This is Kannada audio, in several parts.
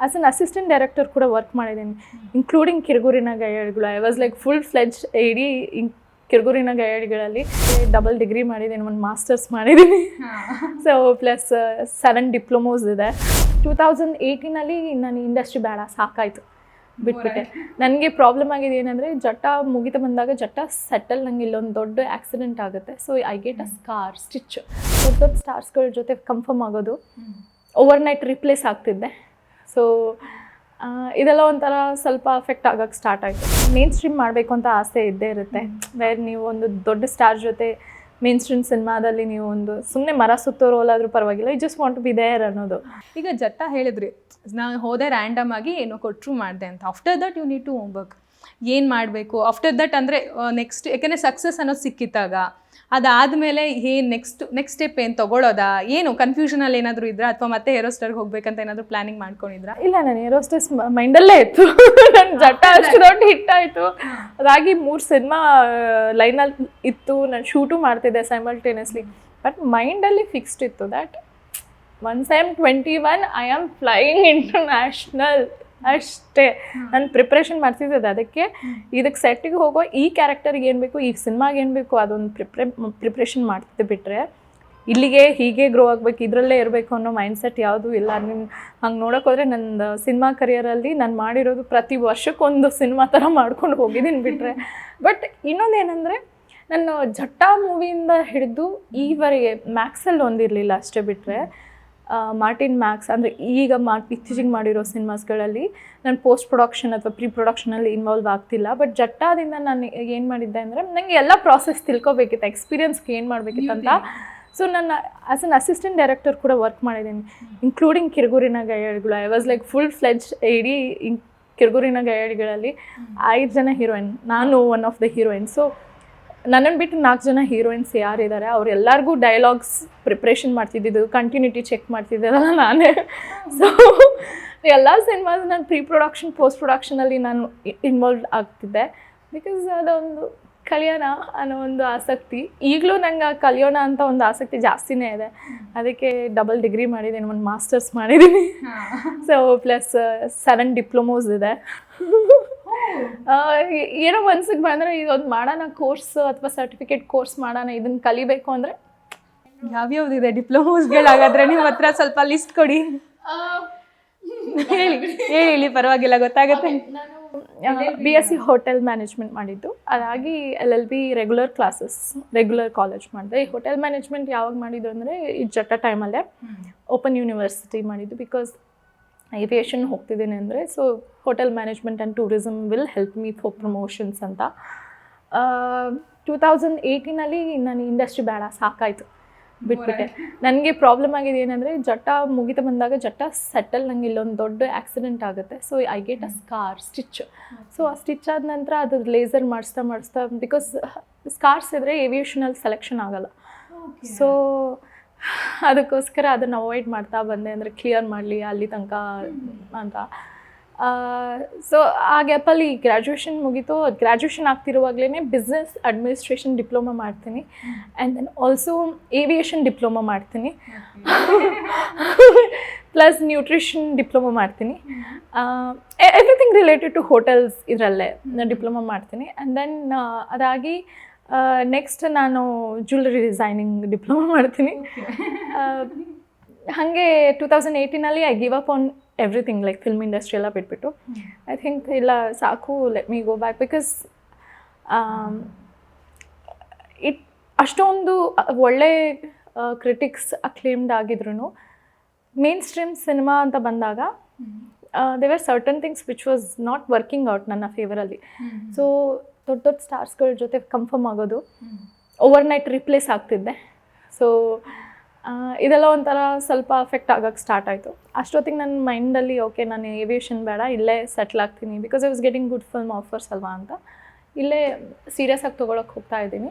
ಆ್ಯಸ್ ಅನ್ ಅಸಿಸ್ಟೆಂಟ್ ಡೈರೆಕ್ಟರ್ ಕೂಡ ವರ್ಕ್ ಮಾಡಿದ್ದೀನಿ ಇನ್ಕ್ಲೂಡಿಂಗ್ ಕಿರುಗೂರಿನ ಗೈಡ್ಗಳು I was like full fledged ಇಡೀ ಕಿರುಗೂರಿನ ಗೈಡ್ಗಳಲ್ಲಿ ಡಬಲ್ ಡಿಗ್ರಿ ಮಾಡಿದ್ದೀನಿ ಒಂದು ಮಾಸ್ಟರ್ಸ್ ಮಾಡಿದ್ದೀನಿ. ಸೊ ಪ್ಲಸ್ ಸೆವೆನ್ ಡಿಪ್ಲೊಮೋಸ್ ಇದೆ. ಟೂ ತೌಸಂಡ್ ಏಯ್ಟೀನಲ್ಲಿ ನಾನು ಇಂಡಸ್ಟ್ರಿ ಬೇಡ ಸಾಕಾಯಿತು. ಬಿಟ್ಬಿಟ್ಟೆ. ನನಗೆ ಪ್ರಾಬ್ಲಮ್ ಆಗಿದೆ ಏನಂದರೆ ಜಟ್ಟ ಮುಗಿತ ಬಂದಾಗ ಜಟ್ಟ ಸೆಟಲ್ ನಂಗೆ ಇಲ್ಲೊಂದು ದೊಡ್ಡ ಆಕ್ಸಿಡೆಂಟ್ ಆಗುತ್ತೆ. So I get a scar stitch ದೊಡ್ಡ ದೊಡ್ಡ ಸ್ಟಾರ್ಸ್ಗಳ ಜೊತೆ ಕನ್ಫರ್ಮ್ ಆಗೋದು. ಓವರ್ ನೈಟ್ ರಿಪ್ಲೇಸ್ ಆಗ್ತಿದ್ದೆ. ಸೊ ಇದೆಲ್ಲ ಒಂಥರ ಸ್ವಲ್ಪ ಅಫೆಕ್ಟ್ ಆಗೋಕ್ಕೆ ಸ್ಟಾರ್ಟ್ ಆಯಿತು. ಮೇನ್ ಸ್ಟ್ರೀಮ್ ಮಾಡಬೇಕು ಅಂತ ಆಸೆ ಇದ್ದೇ ಇರುತ್ತೆ. ವೇರ್ ನೀವು ಒಂದು ದೊಡ್ಡ ಸ್ಟಾರ್ ಜೊತೆ ಮೇನ್ ಸ್ಟ್ರೀಮ್ ಸಿನಿಮಾದಲ್ಲಿ ನೀವು ಒಂದು ಸುಮ್ಮನೆ ಮರ ಸುತ್ತೋ ರೋಲ್ ಆದರೂ ಪರವಾಗಿಲ್ಲ. I just want to be there ಅನ್ನೋದು. ಈಗ ಜಟ್ಟ ಹೇಳಿದ್ರಿ ನಾನು ಹೋದೆ ರ್ಯಾಂಡಮ್ ಆಗಿ ಏನೋ ಕೊಟ್ಟರು ಮಾಡಿದೆ ಅಂತ. After that you need to homework ಏನು ಮಾಡಬೇಕು? ಆಫ್ಟರ್ ದಟ್ ಅಂದರೆ ನೆಕ್ಸ್ಟ್ ಯಾಕೆಂದರೆ ಸಕ್ಸಸ್ ಅನ್ನೋದು ಸಿಕ್ಕಿತ್ತಾಗ. ಅದಾದಮೇಲೆ ಏನು ನೆಕ್ಸ್ಟ್ ನೆಕ್ಸ್ಟ್ ಸ್ಟೆಪ್ ಏನು ತೊಗೊಳೋದಾ? ಏನು ಕನ್ಫ್ಯೂಷನಲ್ಲಿ ಏನಾದರೂ ಇದ್ರಾ? ಅಥವಾ ಮತ್ತೆ ಏರೋಸ್ಟರ್ಗೆ ಸ್ಟಾರ್ಗೆ ಹೋಗ್ಬೇಕಂತ ಏನಾದರೂ ಪ್ಲಾನಿಂಗ್ ಮಾಡ್ಕೊಂಡಿದ್ರಾ? ಇಲ್ಲ ನಾನು ಏರೋಸ್ಟೆಸ್ ಮೈಂಡಲ್ಲೇ ಇತ್ತು. ನನ್ನ ಜಟ್ಟ ಅಷ್ಟು ದೊಡ್ಡ ಹಿಟ್ ಆಯಿತು. ಅದಾಗಿ ಮೂರು ಸಿನಿಮಾ ಲೈನಲ್ಲಿ ಇತ್ತು. ನಾನು ಶೂಟು ಮಾಡ್ತಿದ್ದೆ ಸೈಮಲ್ಟೇನಿಯಸ್ಲಿ ಬಟ್ ಮೈಂಡಲ್ಲಿ ಫಿಕ್ಸ್ಡ್ ಇತ್ತು that once I am twenty one I am flying international ಅಷ್ಟೇ. ನಾನು ಪ್ರಿಪ್ರೇಷನ್ ಮಾಡ್ತಿದ್ದದ್ದು ಅದಕ್ಕೆ. ಇದಕ್ಕೆ ಸೆಟ್ಟಿಗೆ ಹೋಗೋ ಈ ಕ್ಯಾರೆಕ್ಟರ್ಗೆ ಏನು ಬೇಕು ಈ ಸಿನಿಮಾಗೆ ಏನು ಬೇಕು ಅದೊಂದು ಪ್ರಿಪ್ರೇ ಪ್ರಿಪ್ರೇಷನ್ ಮಾಡ್ತಿದ್ದೆ ಬಿಟ್ಟರೆ ಇಲ್ಲಿಗೆ ಹೀಗೆ ಗ್ರೋ ಆಗಬೇಕು ಇದರಲ್ಲೇ ಇರಬೇಕು ಅನ್ನೋ ಮೈಂಡ್ ಸೆಟ್ ಯಾವುದೂ ಇಲ್ಲ. ನಿಮ್ಮ ಹಂಗೆ ನೋಡೋಕೆ ಹೋದರೆ ನನ್ನ ಸಿನಿಮಾ ಕರಿಯರಲ್ಲಿ ನಾನು ಮಾಡಿರೋದು ಪ್ರತಿ ವರ್ಷಕ್ಕೊಂದು ಸಿನಿಮಾ ಥರ ಮಾಡ್ಕೊಂಡು ಹೋಗಿದ್ದೀನಿ ಬಿಟ್ಟರೆ ಬಟ್ ಇನ್ನೊಂದು ಏನಂದರೆ ನಾನು ಜಟ್ಟಾ ಮೂವಿಯಿಂದ ಹಿಡಿದು ಈವರೆಗೆ ಮ್ಯಾಕ್ಸಲ್ಲಿ ಒಂದಿರಲಿಲ್ಲ ಅಷ್ಟೇ ಬಿಟ್ಟರೆ ಮಾರ್ಟಿನ್ ಮ್ಯಾಕ್ಸ್ ಅಂದರೆ ಈಗ ಮಾ ಇತ್ತೀಚೆಗೆ ಮಾಡಿರೋ ಸಿನಿಮಾಸ್ಗಳಲ್ಲಿ ನಾನು ಪೋಸ್ಟ್ ಪ್ರೊಡಕ್ಷನ್ ಅಥವಾ ಪ್ರೀ ಪ್ರೊಡಕ್ಷನಲ್ಲಿ ಇನ್ವಾಲ್ವ್ ಆಗ್ತಿಲ್ಲ. ಬಟ್ ಜಟ್ಟಾದಿಂದ ನಾನು ಏನು ಮಾಡಿದ್ದೆ ಅಂದರೆ ನನಗೆ ಎಲ್ಲ ಪ್ರಾಸೆಸ್ ತಿಳ್ಕೊಬೇಕಿತ್ತು ಎಕ್ಸ್ಪೀರಿಯನ್ಸ್ಗೆ ಏನು ಮಾಡಬೇಕಿತ್ತು ಅಂತ. ಸೊ ನನ್ನ ಆಸ್ ಅನ್ ಅಸಿಸ್ಟೆಂಟ್ ಡೈರೆಕ್ಟರ್ ಕೂಡ ವರ್ಕ್ ಮಾಡಿದ್ದೀನಿ ಇನ್ಕ್ಲೂಡಿಂಗ್ ಕಿರುಗೂರಿನ ಗಯಾಳಿಗಳು I was like full fledged ಇಡೀ ಇನ್ ಕಿರುಗೂರಿನ ಗೈಡ್ಗಳಲ್ಲಿ ಐದು ಜನ ಹೀರೋಯಿನ್ ನಾನು one of the heroine so ನನ್ನನ್ನು ಬಿಟ್ಟು ನಾಲ್ಕು ಜನ ಹೀರೋಯಿನ್ಸ್ ಯಾರಿದ್ದಾರೆ ಅವ್ರೆಲ್ಲರಿಗೂ ಡೈಲಾಗ್ಸ್ ಪ್ರಿಪ್ರೇಷನ್ ಮಾಡ್ತಿದ್ದಿದ್ದು ಕಂಟಿನ್ಯೂಟಿ ಚೆಕ್ ಮಾಡ್ತಿದ್ದೆಲ್ಲ ನಾನೇ. ಸೊ ಎಲ್ಲ ಸಿನಿಮಾಸ್ ನಾನು ಪ್ರೀ ಪ್ರೊಡಕ್ಷನ್ ಪೋಸ್ಟ್ ಪ್ರೊಡಕ್ಷನಲ್ಲಿ ನಾನು ಇನ್ವಾಲ್ವ್ ಆಗ್ತಿದ್ದೆ. ಬಿಕಾಸ್ ಅದೊಂದು ಕಲಿಯೋಣ ಅನ್ನೋ ಒಂದು ಆಸಕ್ತಿ. ಈಗಲೂ ನಂಗೆ ಕಲಿಯೋಣ ಅಂತ ಒಂದು ಆಸಕ್ತಿ ಜಾಸ್ತಿನೇ ಇದೆ. ಅದಕ್ಕೆ ಡಬಲ್ ಡಿಗ್ರಿ ಮಾಡಿದ್ದೀನಿ ಒಂದು ಮಾಸ್ಟರ್ಸ್ ಮಾಡಿದ್ದೀನಿ. ಸೊ ಪ್ಲಸ್ ಸೆವೆನ್ ಡಿಪ್ಲೊಮೋಸ್ ಇದೆ. ಏನೋ ಮನ್ಸಿಗೆ ಬಂದರೆ ಇದೊಂದು ಮಾಡೋಣ ಕೋರ್ಸ್ ಅಥವಾ ಸರ್ಟಿಫಿಕೇಟ್ ಕೋರ್ಸ್ ಮಾಡೋಣ ಇದನ್ನು ಕಲಿಬೇಕು ಅಂದರೆ. ಯಾವ್ಯಾವ್ದಿದೆ ಡಿಪ್ಲೊಮೋಸ್ಗಳು ಹಾಗಾದ್ರೆ ನಿಮ್ಮ ಹತ್ರ ಸ್ವಲ್ಪ ಲಿಸ್ಟ್ ಕೊಡಿ. ಹೇಳಿ ಹೇಳಿ ಹೇಳಿ ಪರವಾಗಿಲ್ಲ ಗೊತ್ತಾಗುತ್ತೆ. ನಾನು B S C hotel management ಮಾಡಿದ್ದು. ಅದಾಗಿ L L B regular classes regular college ಮಾಡಿದೆ. ಈ ಹೋಟೆಲ್ ಮ್ಯಾನೇಜ್ಮೆಂಟ್ ಯಾವಾಗ ಮಾಡಿದ್ದು ಅಂದರೆ ಈ ಜಟ್ಟ ಟೈಮಲ್ಲೇ ಓಪನ್ ಯೂನಿವರ್ಸಿಟಿ ಮಾಡಿದ್ದು ಬಿಕಾಸ್ ಏವಿಯೇಷನ್ ಹೋಗ್ತಿದ್ದೀನಿ ಅಂದರೆ so hotel management and tourism will help me for promotions ಅಂತ. ಟೂ ತೌಸಂಡ್ ಏಯ್ಟೀನಲ್ಲಿ ನಾನು ಇಂಡಸ್ಟ್ರಿ ಬೇಡ ಸಾಕಾಯಿತು. ಬಿಟ್ಬಿಟ್ಟೆ. ನನಗೆ ಪ್ರಾಬ್ಲಮ್ ಆಗಿದೆ ಏನಂದರೆ ಜಟ್ಟ ಮುಗಿತ ಬಂದಾಗ ಜಟ್ಟ ಸೆಟಲ್ ನಂಗೆ ಇಲ್ಲೊಂದು ದೊಡ್ಡ ಆಕ್ಸಿಡೆಂಟ್ ಆಗುತ್ತೆ. So I get a scar stitch so ಆ ಸ್ಟಿಚ್ ಆದ ನಂತರ ಅದು ಲೇಸರ್ ಮಾಡಿಸ್ತಾ ಮಾಡಿಸ್ತಾ ಬಿಕಾಸ್ ಸ್ಕಾರ್ಸ್ ಇದ್ದರೆ ಏವಿಯೇಷನಲ್ಲಿ ಸೆಲೆಕ್ಷನ್ ಆಗಲ್ಲ. ಸೊ ಅದಕ್ಕೋಸ್ಕರ ಅದನ್ನು ಅವಾಯ್ಡ್ ಮಾಡ್ತಾ ಬಂದೆ ಅಂದರೆ ಕ್ಲಿಯರ್ ಮಾಡಲಿ ಅಲ್ಲಿ ತನಕ ಅಂತ. ಸೊ ಆ ಗ್ಯಾಪಲ್ಲಿ ಗ್ರ್ಯಾಜುಯೇಷನ್ ಮುಗೀತು. ಗ್ರ್ಯಾಜುಯೇಷನ್ ಆಗ್ತಿರುವಾಗಲೇ ಬಿಸ್ನೆಸ್ ಅಡ್ಮಿನಿಸ್ಟ್ರೇಷನ್ ಡಿಪ್ಲೊಮಾ ಮಾಡ್ತೀನಿ. And then also aviation diploma ಮಾಡ್ತೀನಿ. ಪ್ಲಸ್ ನ್ಯೂಟ್ರಿಷನ್ ಡಿಪ್ಲೊಮಾ ಮಾಡ್ತೀನಿ. ಎವ್ರಿಥಿಂಗ್ ರಿಲೇಟೆಡ್ ಟು ಹೋಟೆಲ್ಸ್ ಇದರಲ್ಲೇ ನಾನು ಡಿಪ್ಲೊಮಾ ಮಾಡ್ತೀನಿ ಆ್ಯಂಡ್ ದೆನ್ ಅದಾಗಿ ನೆಕ್ಸ್ಟ್ ನಾನು ಜ್ಯುವೆಲರಿ ಡಿಸೈನಿಂಗ್ ಡಿಪ್ಲೊಮಾ ಮಾಡ್ತೀನಿ. ಹಾಗೆ two thousand ಏಯ್ಟೀನಲ್ಲಿ I give up on everything like film industry ಎಲ್ಲ ಬಿಟ್ಬಿಟ್ಟು. ಐ ಥಿಂಕ್ ಇಲ್ಲ ಸಾಕು let me go back because it ಅಷ್ಟೊಂದು ಒಳ್ಳೆ ಕ್ರಿಟಿಕ್ಸ್ ಅಕ್ಲೇಮ್ಡ್ ಆಗಿದ್ರು ಮೇನ್ ಸ್ಟ್ರೀಮ್ ಸಿನಿಮಾ ಅಂತ ಬಂದಾಗ they were certain things which was not working out ನನ್ನ ಫೇವರಲ್ಲಿ ಸೊ ದೊಡ್ಡ ದೊಡ್ಡ ಸ್ಟಾರ್ಸ್ಗಳ ಜೊತೆ ಕನ್ಫರ್ಮ್ ಆಗೋದು. ಓವರ್ ನೈಟ್ ರಿಪ್ಲೇಸ್ ಆಗ್ತಿದ್ದೆ. ಸೊ ಇದೆಲ್ಲ ಒಂಥರ ಸ್ವಲ್ಪ ಅಫೆಕ್ಟ್ ಆಗೋಕ್ಕೆ ಸ್ಟಾರ್ಟ್ ಆಯಿತು. ಅಷ್ಟೊತ್ತಿಗೆ ನನ್ನ ಮೈಂಡಲ್ಲಿ ಓಕೆ ನಾನು ಏವಿಯೇಷನ್ ಬೇಡ ಇಲ್ಲೇ ಸೆಟ್ಲ್ ಆಗ್ತೀನಿ because I was getting good film offers ಅಲ್ವಾ ಅಂತ. ಇಲ್ಲೇ ಸೀರಿಯಸ್ ಆಗಿ ತೊಗೊಳಕ್ಕೆ ಹೋಗ್ತಾ ಇದ್ದೀನಿ.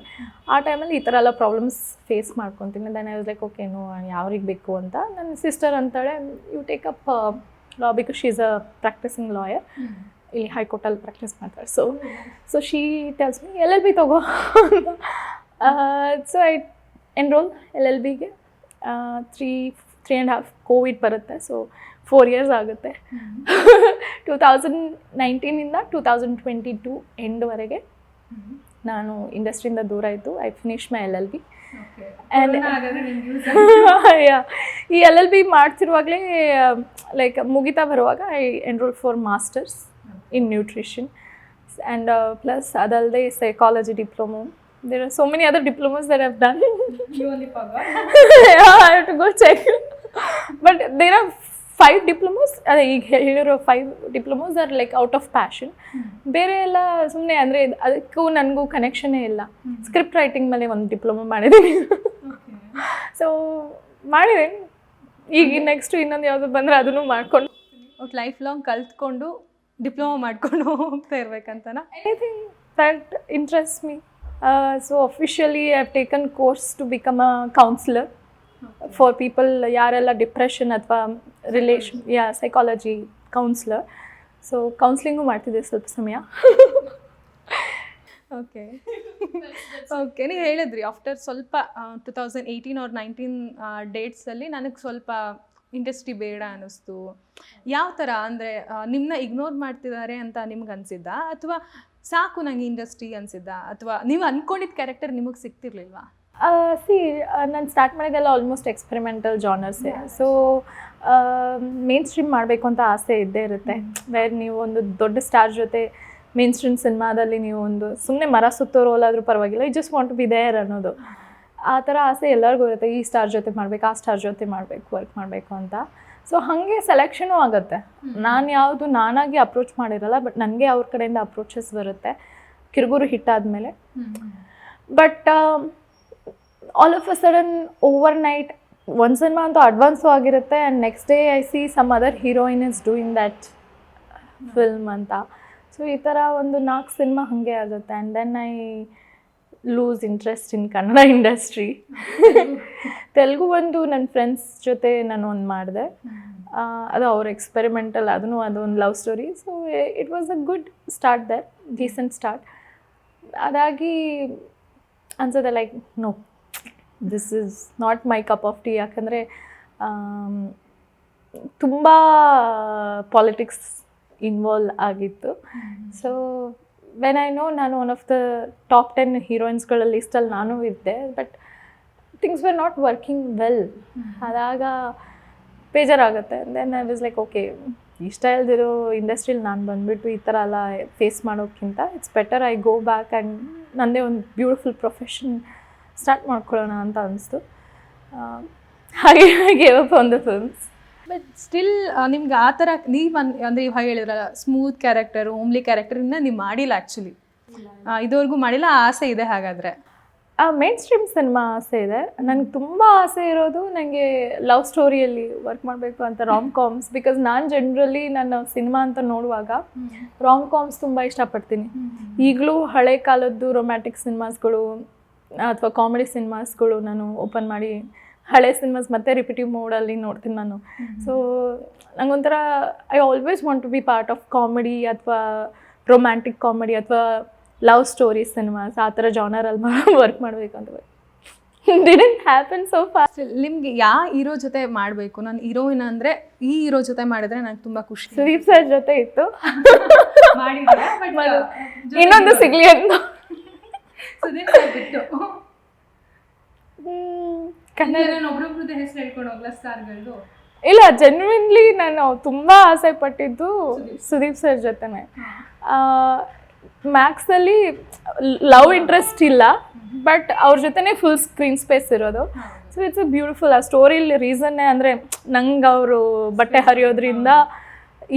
ಆ ಟೈಮಲ್ಲಿ ಈ ಥರ ಎಲ್ಲ ಪ್ರಾಬ್ಲಮ್ಸ್ ಫೇಸ್ ಮಾಡ್ಕೊತೀನಿ. Then I was like okay ಏನು ಯಾವ್ರಿಗೆ ಬೇಕು ಅಂತ. ನನ್ನ ಸಿಸ್ಟರ್ ಅಂತಾಳೆ you take up law because she's a practising lawyer ಇಲ್ಲಿ ಹೈಕೋರ್ಟಲ್ಲಿ ಪ್ರಾಕ್ಟೀಸ್ ಮಾಡ್ತಾರೆ. So so she tells me L L B ತಗೋ so I enrol L L ಬಿಗೆ three three and half COVID ಬರುತ್ತೆ. ಸೊ ಫೋರ್ ಇಯರ್ಸ್ ಆಗುತ್ತೆ. ಟೂ ತೌಸಂಡ್ ನೈನ್ಟೀನಿಂದ ಟೂ ತೌಸಂಡ್ ಟ್ವೆಂಟಿ ಟೂ ಎಂಡ್ವರೆಗೆ ನಾನು ಇಂಡಸ್ಟ್ರಿಯಿಂದ ದೂರ ಇದ್ದು I finish my L L B and ಈ ಎಲ್ ಎಲ್ ಬಿ ಮಾಡ್ತಿರುವಾಗಲೇ ಲೈಕ್ ಮುಗಿತಾ ಬರುವಾಗ I enrol for masters in nutrition and plus ಅದಲ್ಲದೆ psychology diploma there are so many other diplomas there have yeah, I have to go check. But there are five diplomas ಅದೇ ಈಗ ಹೇಳಿರೋ five diplomas are like out of passion ಬೇರೆ ಎಲ್ಲ ಸುಮ್ಮನೆ ಅಂದರೆ ಅದಕ್ಕೂ ನನಗೂ ಕನೆಕ್ಷನೇ ಇಲ್ಲ. ಸ್ಕ್ರಿಪ್ಟ್ ರೈಟಿಂಗ್ ಮೇಲೆ ಒಂದು ಡಿಪ್ಲೊಮೊ ಮಾಡಿದ್ದೀನಿ ಸೊ ಮಾಡಿದ್ದೀನಿ ಈಗ ನೆಕ್ಸ್ಟ್ ಇನ್ನೊಂದು ಯಾವುದು ಬಂದರೆ ಅದನ್ನು ಮಾಡ್ಕೊಂಡು. ಲೈಫ್ ಲಾಂಗ್ ಕಲ್ತ್ಕೊಂಡು ಡಿಪ್ಲೊಮಾ ಮಾಡ್ಕೊಂಡು ಹೋಗ್ತಾ ಇರ್ಬೇಕಂತನಾ? Anything that interest me so officially I have taken course to become a counsellor for people ಯಾರೆಲ್ಲ ಡಿಪ್ರೆಷನ್ ಅಥವಾ ರಿಲೇಷನ್ ಯಾ ಸೈಕಾಲಜಿ ಕೌನ್ಸಿಲರ್ ಸೊ ಕೌನ್ಸ್ಲಿಂಗು ಮಾಡ್ತಿದ್ದೆ ಸ್ವಲ್ಪ ಸಮಯ. ಓಕೆ ಓಕೆ ನೀವು ಹೇಳಿದ್ರಿ ಆಫ್ಟರ್ ಸ್ವಲ್ಪ two thousand eighteen or nineteen ಡೇಟ್ಸಲ್ಲಿ ನನಗೆ ಸ್ವಲ್ಪ ಇಂಡಸ್ಟ್ರಿ ಬೇಡ ಅನ್ನಿಸ್ತು. ಯಾವ ಥರ ಅಂದರೆ ನಿಮ್ಮನ್ನ ಇಗ್ನೋರ್ ಮಾಡ್ತಿದ್ದಾರೆ ಅಂತ ನಿಮ್ಗೆ ಅನಿಸಿದ್ದ? ಅಥವಾ ಸಾಕು ನಂಗೆ ಇಂಡಸ್ಟ್ರಿ ಅನಿಸಿದ್ದ? ಅಥವಾ ನೀವು ಅಂದ್ಕೊಂಡಿದ್ದ ಕ್ಯಾರೆಕ್ಟರ್ ನಿಮಗೆ ಸಿಗ್ತಿರ್ಲಿಲ್ವಾ? ಸಿ ನಾನು ಸ್ಟಾರ್ಟ್ ಮಾಡಿದ್ದೆಲ್ಲ ಆಲ್ಮೋಸ್ಟ್ ಎಕ್ಸ್ಪೆರಿಮೆಂಟಲ್ ಜಾನರ್ಸೇ ಸೊ ಮೇನ್ ಸ್ಟ್ರೀಮ್ ಮಾಡಬೇಕು ಅಂತ ಆಸೆ ಇದ್ದೇ ಇರುತ್ತೆ. ವೇರ್ ನೀವು ಒಂದು ದೊಡ್ಡ ಸ್ಟಾರ್ ಜೊತೆ ಮೇನ್ ಸ್ಟ್ರೀಮ್ ಸಿನಿಮಾದಲ್ಲಿ ನೀವು ಒಂದು ಸುಮ್ಮನೆ ಮರ ಸುತ್ತೋ ರೋಲ್ ಆದರೂ ಪರವಾಗಿಲ್ಲ ಈ ಜಸ್ಟ್ ವಾಂಟ್ ಬಿ ದೇರ್ ಅನ್ನೋದು. ಆ ಥರ ಆಸೆ ಎಲ್ಲರಿಗೂ ಇರುತ್ತೆ ಈ ಸ್ಟಾರ್ ಜೊತೆ ಮಾಡಬೇಕು ಆ ಸ್ಟಾರ್ ಜೊತೆ ಮಾಡಬೇಕು ವರ್ಕ್ ಮಾಡಬೇಕು ಅಂತ. ಸೊ ಹಾಗೆ ಸೆಲೆಕ್ಷನು ಆಗುತ್ತೆ. ನಾನು ಯಾವುದು ನಾನಾಗಿ ಅಪ್ರೋಚ್ ಮಾಡಿರಲ್ಲ ಬಟ್ ನನಗೆ ಅವ್ರ ಕಡೆಯಿಂದ ಅಪ್ರೋಚಸ್ ಬರುತ್ತೆ. ಕಿರುಗುರು ಹಿಟ್ ಆದಮೇಲೆ. But all of a sudden overnight ಒಂದು ಸಿನಿಮಾ ಅಂತೂ ಅಡ್ವಾನ್ಸು ಆಗಿರುತ್ತೆ and next day I see some other heroine is doing that film ಅಂತ. ಸೊ ಈ ಥರ ಒಂದು ನಾಲ್ಕು ಸಿನಿಮಾ ಹಾಗೆ ಆಗುತ್ತೆ. And then I lose interest in Kannada industry Telugu ಒಂದು ನನ್ನ ಫ್ರೆಂಡ್ಸ್ ಜೊತೆ ನಾನು ಒಂದು ಮಾಡಿದೆ. ಅದು ಅವ್ರ ಎಕ್ಸ್ಪೆರಿಮೆಂಟಲ್ ಅದನ್ನು ಅದೊಂದು love story so it was a good start there decent start ಅದಾಗಿ ಅನ್ಸುತ್ತೆ like no this is not my cup of tea ಯಾಕಂದರೆ ತುಂಬ ಪಾಲಿಟಿಕ್ಸ್ ಇನ್ವಾಲ್ವ್ ಆಗಿತ್ತು. ಸೊ ವೆನ್ ಐ ನೋ ನಾನು one of the top ten ಹೀರೋಯಿನ್ಸ್ಗಳ ಲಿಸ್ಟಲ್ಲಿ ನಾನು ಇದ್ದೆ but things were not working well ಅದಾಗ ಬೇಜಾರಾಗುತ್ತೆ. Then I was like okay ಇಷ್ಟ ಇಲ್ದಿರೋ ಇಂಡಸ್ಟ್ರೀಲಿ ನಾನು ಬಂದುಬಿಟ್ಟು ಈ ಥರ ಎಲ್ಲ ಫೇಸ್ ಮಾಡೋಕ್ಕಿಂತ it's better I go back and ನನ್ನದೇ ಒಂದು ಬ್ಯೂಟಿಫುಲ್ ಪ್ರೊಫೆಷನ್ ಸ್ಟಾರ್ಟ್ ಮಾಡ್ಕೊಳ್ಳೋಣ ಅಂತ ಅನಿಸ್ತು. ಹಾಗೆ ಹಾಗೆ ಒಂದು ಫಿಲ್ಮ್ಸ್ ಬಟ್ ಸ್ಟಿಲ್ ನಿಮ್ಗೆ ಆ ಥರ ನೀವು ಅನ್, ಅಂದರೆ ಇವಾಗ ಹೇಳಿದ್ರಲ್ಲ ಸ್ಮೂತ್ ಕ್ಯಾರೆಕ್ಟರ್ ಓಮ್ಲಿ ಕ್ಯಾರೆಕ್ಟರ್ನ ನೀವು ಮಾಡಿಲ್ಲ ಆ್ಯಕ್ಚುಲಿ ಇದುವರೆಗೂ ಮಾಡಿಲ್ಲ ಆಸೆ ಇದೆ ಹಾಗಾದರೆ. ಮೇನ್ ಸ್ಟ್ರೀಮ್ ಸಿನಿಮಾ ಆಸೆ ಇದೆ. ನನಗೆ ತುಂಬ ಆಸೆ ಇರೋದು ನನಗೆ ಲವ್ ಸ್ಟೋರಿಯಲ್ಲಿ ವರ್ಕ್ ಮಾಡಬೇಕು ಅಂತ ರಾಮ್ ಕಾಮ್ಸ್ ಬಿಕಾಸ್ ನಾನು ಜನ್ರಲಿ ನನ್ನ ಸಿನಿಮಾ ಅಂತ ನೋಡುವಾಗ ರಾಮ್ ಕಾಮ್ಸ್ ತುಂಬ ಇಷ್ಟಪಡ್ತೀನಿ. ಈಗಲೂ ಹಳೆ ಕಾಲದ್ದು ರೊಮ್ಯಾಟಿಕ್ ಸಿನಿಮಾಸ್ಗಳು ಅಥವಾ ಕಾಮಿಡಿ ಸಿನಿಮಾಸ್ಗಳು ನಾನು ಓಪನ್ ಮಾಡಿ ಹಳೆ ಸಿನಿಮಾಸ್ ಮತ್ತೆ ರಿಪಿಟಿವ್ ಮೋಡಲ್ಲಿ ನೋಡ್ತೀನಿ ನಾನು. So ನಂಗೊಂಥರ I always want to be part of comedy ಅಥವಾ ರೊಮ್ಯಾಂಟಿಕ್ ಕಾಮಿಡಿ ಅಥವಾ ಲವ್ ಸ್ಟೋರಿ ಸಿನಿಮಾಸ್ ಆ ಥರ ಜಾನರಲ್ಲಿ ವರ್ಕ್ ಮಾಡಬೇಕು ಅಂತ ಡಿಡೆಂಟ್ ಹ್ಯಾಪನ್ ಸೊ ಫಾಸ್ಟ್ ನಿಮ್ಗೆ ಯಾವ ಹೀರೋ ಜೊತೆ ಮಾಡಬೇಕು? ನಾನು ಹೀರೋಯಿನ್ ಅಂದರೆ ಈ ಹೀರೋ ಜೊತೆ ಮಾಡಿದ್ರೆ ನಂಗೆ ತುಂಬ ಖುಷಿ. ಸುದೀಪ್ ಸರ್ ಜೊತೆ ಇತ್ತು. ಇನ್ನೊಂದು ಸಿಗ್ಲಿ ಅಂತ. ಸುದೀಪ್ ಸರ್ ಬಿಟ್ಟು. ಒಬ್ರೊಬ್ರದ್ದು ಹೆಸರು ಹೇಳ್ಕೊಂಡು ಹೋಗ್ಲಾ ಸ್ಟಾರ್ಗಳದ್ದು ಇಲ್ಲ ಜೆನ್ವಿನ್ಲಿ ನಾನು ತುಂಬ ಆಸೆ ಪಟ್ಟಿದ್ದು ಸುದೀಪ್ ಸರ್ ಜೊತೆನೆ. ಮ್ಯಾಕ್ಸಲ್ಲಿ ಲವ್ ಇಂಟ್ರೆಸ್ಟ್ ಇಲ್ಲ ಬಟ್ ಅವ್ರ ಜೊತೆನೇ ಫುಲ್ ಸ್ಕ್ರೀನ್ ಸ್ಪೇಸ್ ಇರೋದು. ಸೊ ಇಟ್ಸ್ ಅ ಬ್ಯೂಟಿಫುಲ್ ಆ ಸ್ಟೋರಿಲಿ ರೀಸನ್ನೇ ಅಂದರೆ ನಂಗೆ ಅವರು ಬಟ್ಟೆ ಹರಿಯೋದ್ರಿಂದ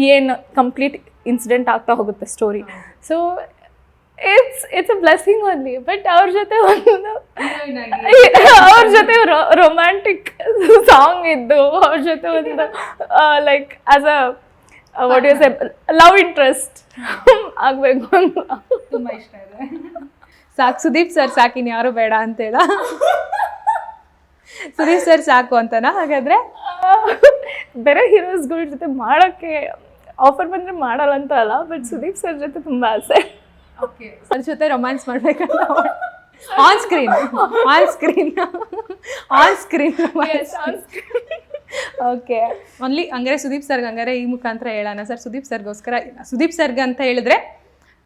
ಏನು ಕಂಪ್ಲೀಟ್ ಇನ್ಸಿಡೆಂಟ್ ಆಗ್ತಾ ಹೋಗುತ್ತೆ story so it's it's a blessing only but ಅವ್ರ ಜೊತೆ ಒಂದು ಅವ್ರ ಜೊತೆ ರೊಮ್ಯಾಂಟಿಕ್ ಸಾಂಗ್ ಇದ್ದು ಅವ್ರ ಜೊತೆ ಒಂದು like as a what you a love interest ಆಗಬೇಕು ಅಂತ. ತುಂಬ ಇಷ್ಟ ಇದೆ. ಸಾಕು ಸುದೀಪ್ ಸರ್ ಸಾಕಿನ ಯಾರು ಬೇಡ ಅಂತೇಳ ಸುದೀಪ್ ಸರ್ ಸಾಕು ಅಂತನಾ? ಹಾಗಾದ್ರೆ? ಬೇರೆ ಹೀರೋಸ್ಗಳ ಜೊತೆ ಮಾಡೋಕ್ಕೆ ಆಫರ್ ಬಂದರೆ ಮಾಡಲ್ಲ ಅಂತ ಅಲ್ಲ ಬಟ್ ಸುದೀಪ್ ಸರ್ ಜೊತೆ ತುಂಬ ಆಸೆ. ಅದ್ರ ಜೊತೆ ರೊಮ್ಯಾನ್ಸ್ ಮಾಡ್ಬೇಕಂತ on screen on screen on screen okay only ಹಂಗಾರೆ ಸುದೀಪ್ ಸರ್ಗೆ ಹಂಗಾರೆ ಈ ಮುಖಾಂತರ ಹೇಳೋಣ ಸರ್. ಸುದೀಪ್ ಸರ್ಗೋಸ್ಕರ ಸುದೀಪ್ ಸರ್ಗೆ ಅಂತ ಹೇಳಿದ್ರೆ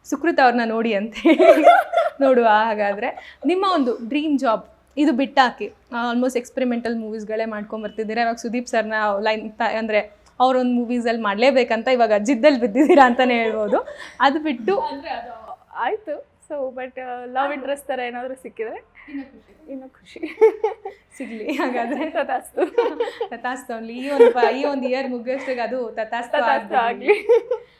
ಸುಕೃತ್ ಅವ್ರನ್ನ ನೋಡಿ ಅಂತ ಹೇಳಿ ನೋಡುವ ಹಾಗಾದರೆ. ನಿಮ್ಮ ಒಂದು ಡ್ರೀಮ್ ಜಾಬ್ ಇದು ಬಿಟ್ಟಾಕಿ ಆಲ್ಮೋಸ್ಟ್ ಎಕ್ಸ್ಪೆರಿಮೆಂಟಲ್ ಮೂವೀಸ್ಗಳೇ ಮಾಡ್ಕೊಂಬರ್ತಿದ್ದೀರಾ ಇವಾಗ ಸುದೀಪ್ ಸರ್ನ ಲೈನ್ ಅಂದರೆ ಅವ್ರೊಂದು ಮೂವೀಸಲ್ಲಿ ಮಾಡಲೇಬೇಕಂತ ಇವಾಗ ಜಿದ್ದಲ್ಲಿ ಬಿದ್ದಿದ್ದೀರಾ ಅಂತಲೇ ಹೇಳ್ಬೋದು. ಅದು ಬಿಟ್ಟು ಆಯ್ತು. ಸೊ ಬಟ್ ಲವ್ ಇಂಟ್ರೆಸ್ಟ್ ಥರ ಏನಾದರೂ ಸಿಕ್ಕಿದ್ರೆ ಇನ್ನೂ ಖುಷಿ. ಸಿಗ್ಲಿ ಹಾಗಾದ್ರೆ. ತಥಾಸ್ತು. ತಥಾಸ್ತು. only. ಈ ಒಂದು ಈ ಒಂದು ಇಯರ್ ಮುಗಿಯೋಷ್ಟಿಗೆ ಅದು ತಥಾಸ್ತು. ಆಗಲಿ.